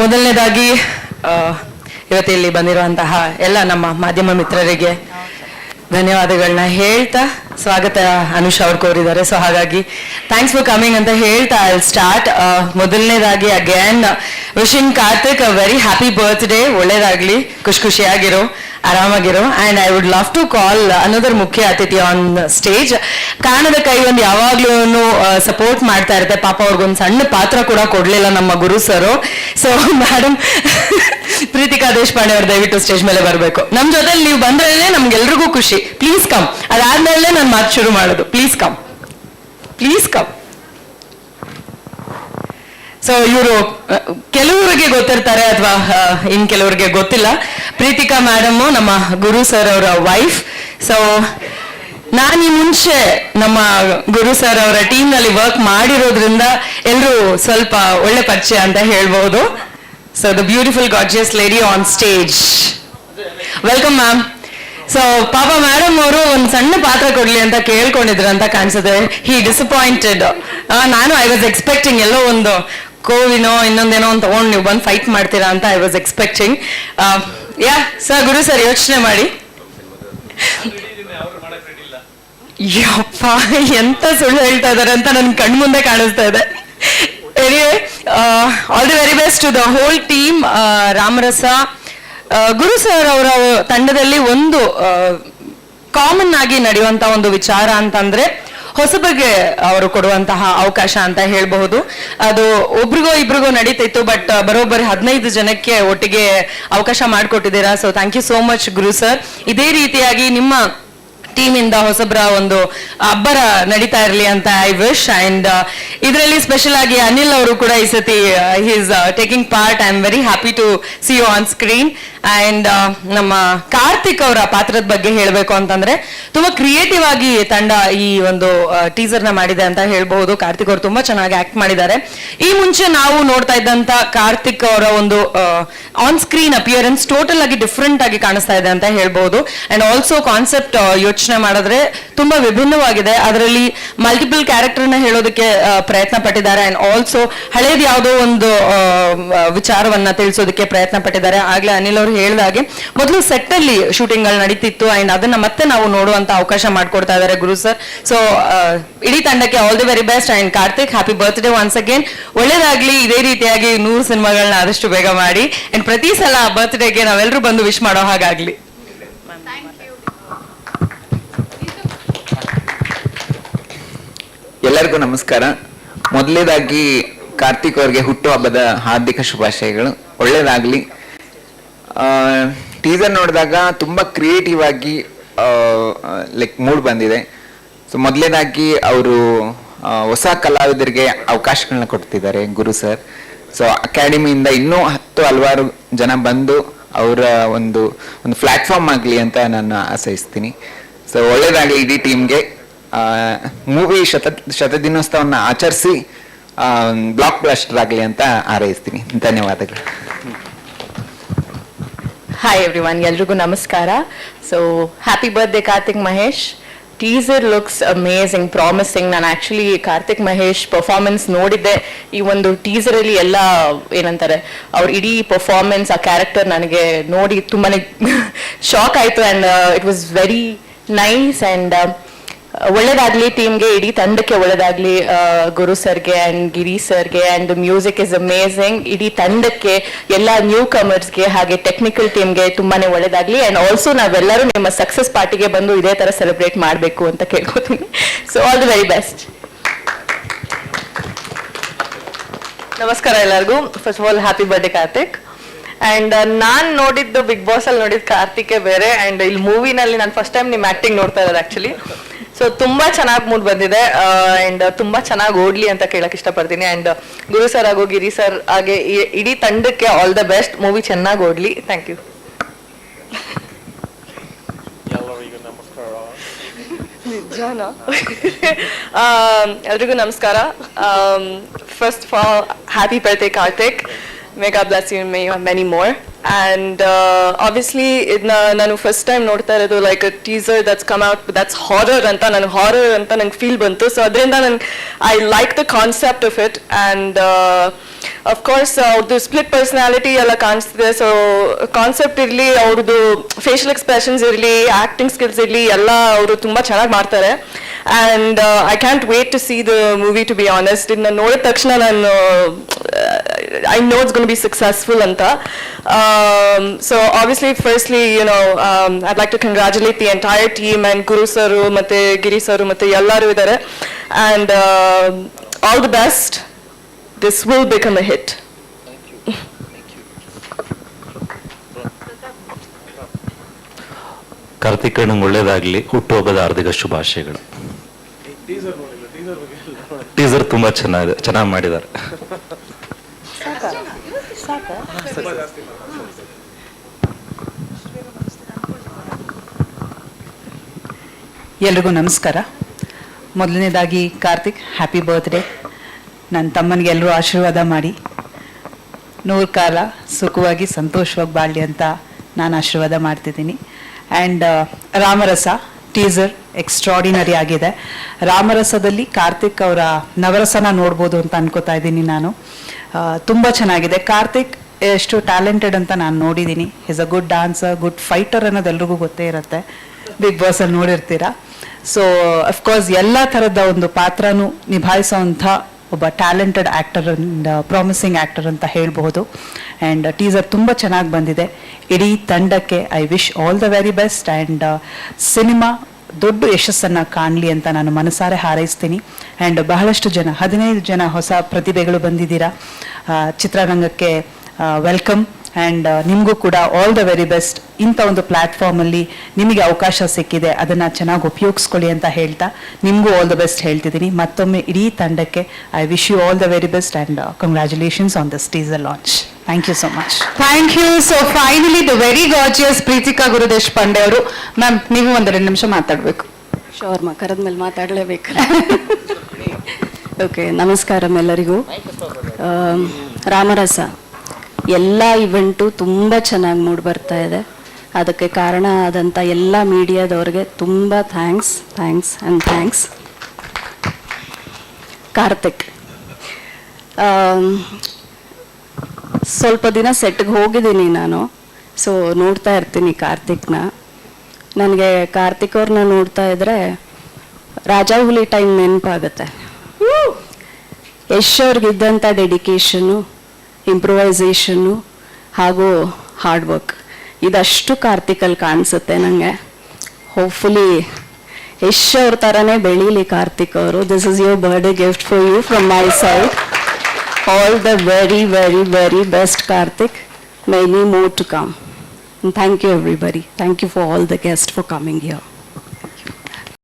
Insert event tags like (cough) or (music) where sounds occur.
ಮೊದಲನೇದಾಗಿ ಇವತ್ತು ಇಲ್ಲಿ ಬಂದಿರುವಂತಹ ಎಲ್ಲ ನಮ್ಮ ಮಾಧ್ಯಮ ಮಿತ್ರರಿಗೆ ಧನ್ಯವಾದಗಳನ್ನ ಹೇಳ್ತಾ ಸ್ವಾಗತ ಅನುಷ್ ಅವ್ರು ಕೋರಿದ್ದಾರೆ. ಸೊ ಹಾಗಾಗಿ ಥ್ಯಾಂಕ್ಸ್ ಫಾರ್ ಕಮಿಂಗ್ ಅಂತ ಹೇಳ್ತಾ ಐ ಸ್ಟಾರ್ಟ್ ಮೊದಲನೇದಾಗಿ again wishing Karthik a very happy birthday ಒಳ್ಳೇದಾಗ್ಲಿ, ಖುಷಿ ಖುಷಿಯಾಗಿರೋ. ಆರಾಮಾಗಿರೋ. And I would love to call another ಮುಖ್ಯ ಅತಿಥಿ ಆನ್ ಸ್ಟೇಜ್ ಕಾಣದ ಕೈ ಒಂದು ಯಾವಾಗ್ಲೂ ಸಪೋರ್ಟ್ ಮಾಡ್ತಾ ಇರುತ್ತೆ. ಪಾಪ ಅವ್ರಿಗೊಂದು ಸಣ್ಣ ಪಾತ್ರ ಕೂಡ ಕೊಡ್ಲಿಲ್ಲ ನಮ್ಮ Guru sir. So madam (laughs) Preethika Deshpande ಅವ್ರು ದಯವಿಟ್ಟು ಸ್ಟೇಜ್ ಮೇಲೆ ಬರಬೇಕು. ನಮ್ ಜೊತೆಲಿ ನೀವು ಬಂದ್ರೆ ನಮ್ಗೆಲ್ರಿಗೂ ಖುಷಿ. ಪ್ಲೀಸ್ ಕಮ್ ಅದಾದ್ಮೇಲೆ ನಾನು ಮಾತು ಶುರು ಮಾಡೋದು. Please come please come so ಇವರು ಕೆಲವರಿಗೆ ಗೊತ್ತಿರ್ತಾರೆ ಅಥವಾ ಇನ್ ಕೆಲವರಿಗೆ ಗೊತ್ತಿಲ್ಲ. ಪ್ರೀತಿಕಾ ಮೇಡಮ್ ನಮ್ಮ ಗುರು ಸರ್ ಅವರ ವೈಫ್ ಸೊ ನಾನು ಈ ಮುಂಚೆ ನಮ್ಮ ಗುರು ಸರ್ ಅವರ ಟೀಮ್ನಲ್ಲಿ ವರ್ಕ್ ಮಾಡಿರೋದ್ರಿಂದ ಎಲ್ಲರೂ ಸ್ವಲ್ಪ ಒಳ್ಳೆ ಪರಿಚಯ ಅಂತ ಹೇಳ್ಬಹುದು so the beautiful gorgeous lady on stage welcome ma'am so ಪಾಪ ಮೇಡಮ್ ಅವರು ಒಂದು ಸಣ್ಣ ಪಾತ್ರ ಕೊಡ್ಲಿ ಅಂತ ಕೇಳ್ಕೊಂಡಿದ್ರು ಅಂತ ಕಾಣಿಸುತ್ತೆ. ಹಿ ಡಿಸಪಾಯಿಂಟೆಡ್ ನಾನು ಐ ವಾಸ್ ಎಕ್ಸ್ಪೆಕ್ಟಿಂಗ್ ಎಲ್ಲೋ ಒಂದು ಕೋವಿನೋ ಇನ್ನೊಂದೇನೋ ಒಂದು ತಗೊಂಡು ನೀವು ಬಂದು ಫೈಟ್ ಮಾಡ್ತೀರಾ ಅಂತ I was expecting yeah sir, Guru sir, ಯೋಚನೆ ಮಾಡಿ. ಯಪ್ಪ, ಎಂತ ಸುಳ್ಳು ಹೇಳ್ತಾ ಇದಾರೆ ಅಂತ ನನ್ ಕಣ್ ಮುಂದೆ ಕಾಣಿಸ್ತಾ ಇದೆ. Anyway all the very best to the whole team Ramarasa. Guru sir ಅವರ ತಂಡದಲ್ಲಿ ಒಂದು ಕಾಮನ್ ಆಗಿ ನಡೆಯುವಂತ ಒಂದು ವಿಚಾರ ಅಂತಂದ್ರೆ ಹೊಸಬಗೆ ಅವರು ಕೊಡುವಂತಹ ಅವಕಾಶ ಅಂತ ಹೇಳಬಹುದು. ಅದು ಒಬ್ರಿಗೋ ಇಬ್ರಿಗೋ ನಡೀತಿತ್ತು ಬಟ್ ಬರೋಬ್ಬರಿ ಹದಿನೈದು ಜನಕ್ಕೆ ಒಟ್ಟಿಗೆ ಅವಕಾಶ ಮಾಡಿಕೊಟ್ಟಿದ್ದೀರಾ. So thank you so much Guru sir ಇದೇ ರೀತಿಯಾಗಿ ನಿಮ್ಮ ಟೀಮ್ ಇಂದ ಹೊಸಬ್ರ ಒಂದು ಅಬ್ಬರ ನಡೀತಾ ಇರಲಿ ಅಂತ ಐ ವಿಶ್ ಅಂಡ್ ಇದರಲ್ಲಿ ಸ್ಪೆಷಲ್ ಆಗಿ ಅನಿಲ್ ಅವರು ಕೂಡ ಈ ಸತಿ he's taking part I am very happy to see you on screen and ನಮ್ಮ ಕಾರ್ತಿಕ್ ಅವರ ಪಾತ್ರದ ಬಗ್ಗೆ ಹೇಳಬೇಕು ಅಂತಂದ್ರೆ, ತುಂಬಾ ಕ್ರಿಯೇಟಿವ್ ಆಗಿ ತಂಡ ಈ ಒಂದು ಟೀಸರ್ನ ಮಾಡಿದೆ ಅಂತ ಹೇಳ್ಬಹುದು. ಕಾರ್ತಿಕ್ ಅವರು ತುಂಬಾ ಚೆನ್ನಾಗಿ ಆಕ್ಟ್ ಮಾಡಿದ್ದಾರೆ. ಈ ಮುಂಚೆ ನಾವು ನೋಡ್ತಾ ಇದ್ದಂತ ಕಾರ್ತಿಕ್ ಅವರ ಒಂದು ಆನ್ ಸ್ಕ್ರೀನ್ ಅಪಿಯರೆನ್ಸ್ ಟೋಟಲ್ ಆಗಿ ಡಿಫ್ರೆಂಟ್ ಆಗಿ ಕಾಣಿಸ್ತಾ ಇದೆ ಅಂತ ಹೇಳ್ಬಹುದು. ಅಂಡ್ ಆಲ್ಸೋ ಕಾನ್ಸೆಪ್ಟ್ ಯೋಚನೆ ಮಾಡಿದ್ರೆ ತುಂಬಾ ವಿಭಿನ್ನವಾಗಿದೆ. ಅದರಲ್ಲಿ ಮಲ್ಟಿಪಲ್ ಕ್ಯಾರೆಕ್ಟರ್ನ ಹೇಳೋದಕ್ಕೆ ಪ್ರಯತ್ನ ಪಟ್ಟಿದ್ದಾರೆ ಅಂಡ್ ಆಲ್ಸೋ ಹಳೇದು ಯಾವುದೋ ಒಂದು ವಿಚಾರವನ್ನ ತಿಳಿಸೋದಕ್ಕೆ ಪ್ರಯತ್ನ ಪಟ್ಟಿದ್ದಾರೆ ಆಗ್ಲೇ ಅನಿಲ್ ಅವರು ಹೇಳಿದಾಗೆ ಮೊದಲು ಸೆಟ್ ಅಲ್ಲಿ ಶೂಟಿಂಗ್ಗಳು ನಡೀತಿತ್ತು. ಅಂಡ್ ಅದನ್ನ ಮತ್ತೆ ನಾವು ನೋಡುವಂತ ಅವಕಾಶ ಮಾಡ್ಕೊಡ್ತಾ ಇದ್ದಾರೆ ಗುರು ಸರ್ ಸೊ ಇಡೀ ತಂಡಕ್ಕೆ all the very best and Karthik happy birthday once again ಒಳ್ಳೇದಾಗ್ಲಿ, ಇದೇ ರೀತಿಯಾಗಿ ನೂರು ಸಿನಿಮಾಗಳನ್ನ ಆದಷ್ಟು ಬೇಗ ಮಾಡಿ. ಅಂಡ್ ಪ್ರತಿ ಸಲ ಬರ್ತ್ಡೇಗೆ ನಾವೆಲ್ಲರೂ ಬಂದು ವಿಶ್ ಮಾಡೋ ಹಾಗಾಗ್ಲಿ. ಎಲ್ಲರಿಗೂ ನಮಸ್ಕಾರ. ಮೊದಲೇದಾಗಿ ಕಾರ್ತಿಕ್ ಅವರಿಗೆ ಹುಟ್ಟುಹಬ್ಬದ ಹಾರ್ದಿಕ ಶುಭಾಶಯಗಳು. ಒಳ್ಳೇದಾಗ್ಲಿ. ಟೀಸರ್ ನೋಡಿದಾಗ ತುಂಬಾ ಕ್ರಿಯೇಟಿವ್ ಆಗಿ ಲೈಕ್ ಮೂಡ್ ಬಂದಿದೆ. ಸೊ ಮೊದಲೇದಾಗಿ ಅವರು ಹೊಸ ಕಲಾವಿದರಿಗೆ ಅವಕಾಶಗಳನ್ನ ಕೊಡ್ತಿದ್ದಾರೆ ಗುರು ಸರ್ ಸೊ ಅಕಾಡೆಮಿಯಿಂದ ಇನ್ನೂ ಹತ್ತು ಹಲವಾರು ಜನ ಬಂದು ಅವರ ಒಂದು ಒಂದು ಪ್ಲಾಟ್ಫಾರ್ಮ್ ಆಗಲಿ ಅಂತ ನಾನು ಆಶಯಿಸ್ತೀನಿ ಸೊ ಒಳ್ಳೇದಾಗಲಿ ಇಡೀ ಟೀಮ್ಗೆ ಮೂವಿ ಶತ ಶತದಿನೋತ್ಸವವನ್ನು ಆಚರಿಸಿ ಬ್ಲಾಕ್ ಬ್ಲಾಸ್ಟರ್ ಆಗಲಿ ಅಂತ ಹಾರೈಸ್ತೀನಿ. ಧನ್ಯವಾದಗಳು. ಹಾಯ್ ಎವ್ರಿ ಒನ್ ಎಲ್ರಿಗೂ ನಮಸ್ಕಾರ. So happy birthday Karthik Mahesh teaser looks amazing promising ನಾನು ಆ್ಯಕ್ಚುಲಿ ಕಾರ್ತಿಕ್ ಮಹೇಶ್ ಪರ್ಫಾರ್ಮೆನ್ಸ್ ನೋಡಿದ್ದೆ. ಈ ಒಂದು ಟೀಸರಲ್ಲಿ ಎಲ್ಲ, ಏನಂತಾರೆ, ಅವ್ರ ಇಡೀ ಪರ್ಫಾರ್ಮೆನ್ಸ್ ಆ ಕ್ಯಾರೆಕ್ಟರ್ ನನಗೆ ನೋಡಿ ತುಂಬಾ ಶಾಕ್ ಆಯಿತು. And it was very nice and ಒಳ್ಳೇದಾಗ್ಲಿ ಟೀಮ್ಗೆ ಇಡೀ ತಂಡಕ್ಕೆ ಒಳ್ಳೇದಾಗ್ಲಿ ಗುರು ಸರ್ಗೆ ಅಂಡ್ ಗಿರಿ ಸರ್ಗೆ ಅಂಡ್ ಮ್ಯೂಸಿಕ್ ಇಸ್ ಅಮೇಝಿಂಗ್ ಇಡೀ ತಂಡಕ್ಕೆ, ಎಲ್ಲ ನ್ಯೂ ಕಮರ್ಸ್ಗೆ ಹಾಗೆ ಟೆಕ್ನಿಕಲ್ ಟೀಮ್ಗೆ ತುಂಬಾನೇ ಒಳ್ಳೇದಾಗ್ಲಿ. ಅಂಡ್ ಆಲ್ಸೋ ನಾವೆಲ್ಲರೂ ನಿಮ್ಮ ಸಕ್ಸಸ್ ಪಾರ್ಟಿಗೆ ಬಂದು ಇದೇ ತರ ಸೆಲೆಬ್ರೇಟ್ ಮಾಡಬೇಕು ಅಂತ ಕೇಳ್ಕೊತೀನಿ. So all the very best ನಮಸ್ಕಾರ ಎಲ್ಲರಿಗೂ. First of all happy birthday Karthik and ನಾನ್ ನೋಡಿದ್ದು ಬಿಗ್ ಬಾಸ್ ಅಲ್ಲಿ ನೋಡಿದ ಕಾರ್ತಿಕೆ ಬೇರೆ. ಅಂಡ್ ಇಲ್ಲಿ ಮೂವಿನಲ್ಲಿ ನಾನು ಫಸ್ಟ್ ಟೈಮ್ ನಿಮ್ಮ ಆಕ್ಟಿಂಗ್ ನೋಡ್ತಾ ಇರೋದು ಆಕ್ಚುಲಿ ಸೊ ತುಂಬಾ ಚೆನ್ನಾಗಿ ಮೂಡ್ ಬಂದಿದೆ. ಅಂಡ್ ತುಂಬಾ ಚೆನ್ನಾಗಿ ಓಡ್ಲಿ ಅಂತ ಕೇಳಕ್ ಇಷ್ಟಪಡ್ತೀನಿ. ಅಂಡ್ ಗುರು ಸರ್ ಹಾಗೂ ಗಿರಿ ಸರ್ ಹಾಗೆ ಇಡೀ ತಂಡಕ್ಕೆ ಆಲ್ ದ ಬೆಸ್ಟ್ ಮೂವಿ ಚೆನ್ನಾಗಿ ಓಡ್ಲಿ. ಥ್ಯಾಂಕ್ ಯು ನಿಜಾನ? ಎಲ್ರಿಗೂ ನಮಸ್ಕಾರ. First of all happy birthday Karthik make up bless you may many more and obviously ಇದನ್ನ ನಾನು ಫಸ್ಟ್ ಟೈಮ್ ನೋಡ್ತಾ ಇರೋದು like teaser that's come out that's horror ಅಂತ ನನಗೆ ಹಾರರ್ ಅಂತ ನಂಗೆ ಫೀಲ್ ಬಂತು. ಸೊ ಅದರಿಂದ ನನ್ಗೆ I like the concept of it and of course ಅವ್ರದ್ದು ಸ್ಪ್ಲಿಟ್ ಪರ್ಸನಾಲಿಟಿ ಎಲ್ಲ ಕಾಣಿಸ್ತಿದೆ. ಸೊ ಕಾನ್ಸೆಪ್ಟ್ ಇರಲಿ ಅವ್ರದ್ದು ಫೇಶಿಯಲ್ ಎಕ್ಸ್ಪ್ರೆಷನ್ಸ್ ಇರಲಿ ಆಕ್ಟಿಂಗ್ ಸ್ಕಿಲ್ಸ್ ಇರಲಿ, ಎಲ್ಲ ಅವರು ತುಂಬ ಚೆನ್ನಾಗಿ ಮಾಡ್ತಾರೆ. And I can't wait to see the movie to be honest ಇದನ್ನ ನೋಡಿದ ತಕ್ಷಣ ನಾನು I know it's gonna be successful ಅಂತ. So obviously firstly you know I like to congratulate the entire team and Guru sir ಮತ್ತು ಗಿರಿ ಸರು ಮತ್ತು ಎಲ್ಲರೂ ಇದ್ದಾರೆ. And all the best this will become a hit Karthik ಅಣ್ಣಂಗೆ ಒಳ್ಳೆಯದಾಗಲಿ ಹುಟ್ಟುಹಬ್ಬದ ಹಾರ್ದಿಕ ಶುಭಾಶಯಗಳು. Teaser ತುಂಬಾ ಚೆನ್ನಾಗಿದೆ ಚೆನ್ನಾಗಿ ಮಾಡಿದ್ದಾರೆ ಎಲ್ರಿಗೂ ನಮಸ್ಕಾರ. ಮೊದಲನೇದಾಗಿ ಕಾರ್ತಿಕ್ ಹ್ಯಾಪಿ ಬರ್ತ್ಡೇ ನನ್ನ ತಮ್ಮನಿಗೆ ಎಲ್ಲರೂ ಆಶೀರ್ವಾದ ಮಾಡಿ. ನೂರು ಕಾಲ ಸುಖವಾಗಿ ಸಂತೋಷವಾಗಿ ಬಾಳಲಿ ಅಂತ ನಾನು ಆಶೀರ್ವಾದ ಮಾಡ್ತಿದ್ದೀನಿ. ಆ್ಯಂಡ್ ರಾಮರಸ. ಟೀಸರ್ ಎಕ್ಸ್ಟ್ರಾಡಿನರಿ ಆಗಿದೆ. ರಾಮರಸದಲ್ಲಿ ಕಾರ್ತಿಕ್ ಅವರ ನವರಸನ ನೋಡ್ಬೋದು ಅಂತ ಅನ್ಕೋತಾ ಇದ್ದೀನಿ ನಾನು. ತುಂಬ ಚೆನ್ನಾಗಿದೆ. ಕಾರ್ತಿಕ್ ಎಷ್ಟು ಟ್ಯಾಲೆಂಟೆಡ್ ಅಂತ ನಾನು ನೋಡಿದ್ದೀನಿ. Is a good dancer good fighter ಅನ್ನೋದು ಎಲ್ರಿಗೂ ಗೊತ್ತೇ ಇರುತ್ತೆ. ಬಿಗ್ ಬಾಸಲ್ಲಿ ನೋಡಿರ್ತೀರಾ. ಸೊ ಅಫ್ಕೋರ್ಸ್ ಎಲ್ಲ ಥರದ ಒಂದು ಪಾತ್ರನೂ ನಿಭಾಯಿಸೋವಂಥ ಒಬ್ಬ talented actor and promising actor ಅಂತ ಹೇಳಬಹುದು. ಆ್ಯಂಡ್ ಟೀಸರ್ ತುಂಬ ಚೆನ್ನಾಗಿ ಬಂದಿದೆ. ಇಡೀ ತಂಡಕ್ಕೆ I wish all the very best and cinema ದೊಡ್ಡ ಯಶಸ್ಸನ್ನು ಕಾಣಲಿ ಅಂತ ನಾನು ಮನಸಾರೆ ಹಾರೈಸ್ತೀನಿ. ಆ್ಯಂಡ್ ಬಹಳಷ್ಟು ಜನ, ಹದಿನೈದು ಜನ ಹೊಸ ಪ್ರತಿಭೆಗಳು ಬಂದಿದ್ದೀರಾ. ಚಿತ್ರರಂಗಕ್ಕೆ ವೆಲ್ಕಮ್ ಆ್ಯಂಡ್ ನಿಮಗೂ ಕೂಡ ಆಲ್ ದ ವೆರಿ ಬೆಸ್ಟ್ ಇಂಥ ಒಂದು ಪ್ಲ್ಯಾಟ್ಫಾರ್ಮಲ್ಲಿ ನಿಮಗೆ ಅವಕಾಶ ಸಿಕ್ಕಿದೆ, ಅದನ್ನು ಚೆನ್ನಾಗಿ ಉಪಯೋಗಿಸ್ಕೊಳ್ಳಿ ಅಂತ ಹೇಳ್ತಾ ನಿಮಗೂ ಆಲ್ ದ ಬೆಸ್ಟ್ ಹೇಳ್ತಿದ್ದೀನಿ. ಮತ್ತೊಮ್ಮೆ ಇಡೀ ತಂಡಕ್ಕೆ I wish you all the very best and congratulations on this a launch thank you so much thank you so finally the very gorgeous Preethika Gurudesh Pande ಅವರು. ಮ್ಯಾಮ್ ನೀವು ಒಂದೆರಡು ನಿಮಿಷ ಮಾತಾಡಬೇಕು. ಶೋರ್ಮ ಕರೆದ್ಮೇಲೆ ಮಾತಾಡಲೇಬೇಕು. Okay (laughs) ನಮಸ್ಕಾರ ಎಲ್ಲರಿಗೂ ರಾಮರಸ ಎಲ್ಲ ಇವೆಂಟು ತುಂಬ ಚೆನ್ನಾಗಿ ಮೂಡ್ ಬರ್ತಾ ಇದೆ. ಅದಕ್ಕೆ ಕಾರಣ ಆದಂಥ ಎಲ್ಲ ಮೀಡಿಯಾದವ್ರಿಗೆ ತುಂಬ thanks thanks and thanks Karthik ಸ್ವಲ್ಪ ದಿನ ಸೆಟ್ಗೆ ಹೋಗಿದ್ದೀನಿ ನಾನು. ಸೊ ನೋಡ್ತಾ ಇರ್ತೀನಿ ಕಾರ್ತಿಕ್ನ. ನನಗೆ ಕಾರ್ತಿಕ್ ಅವ್ರನ್ನ ನೋಡ್ತಾ ಇದ್ರೆ ರಾಜಾ ಹುಲಿ ಟೈಮ್ ನೆನಪಾಗುತ್ತೆ. ಯಶ್ ಅವ್ರಿಗಿದ್ದಂಥ ಡೆಡಿಕೇಶನ್ನು ಇಂಪ್ರೂವೈಸೇಷನ್ನು ಹಾಗೂ ಹಾರ್ಡ್ ವರ್ಕ್ ಇದಷ್ಟು ಕಾರ್ತಿಕಲ್ಲಿ ಕಾಣಿಸುತ್ತೆ ನನಗೆ ಹೋಪ್ಫುಲಿ ಯಶ್ ಅವ್ರ ಥರನೇ ಬೆಳೀಲಿ ಕಾರ್ತಿಕ್ ಅವರು. This is your birthday gift for you from my side all the very, very, very best, Karthik. Many more to come. And thank you, everybody. Thank you for all the guests for coming here.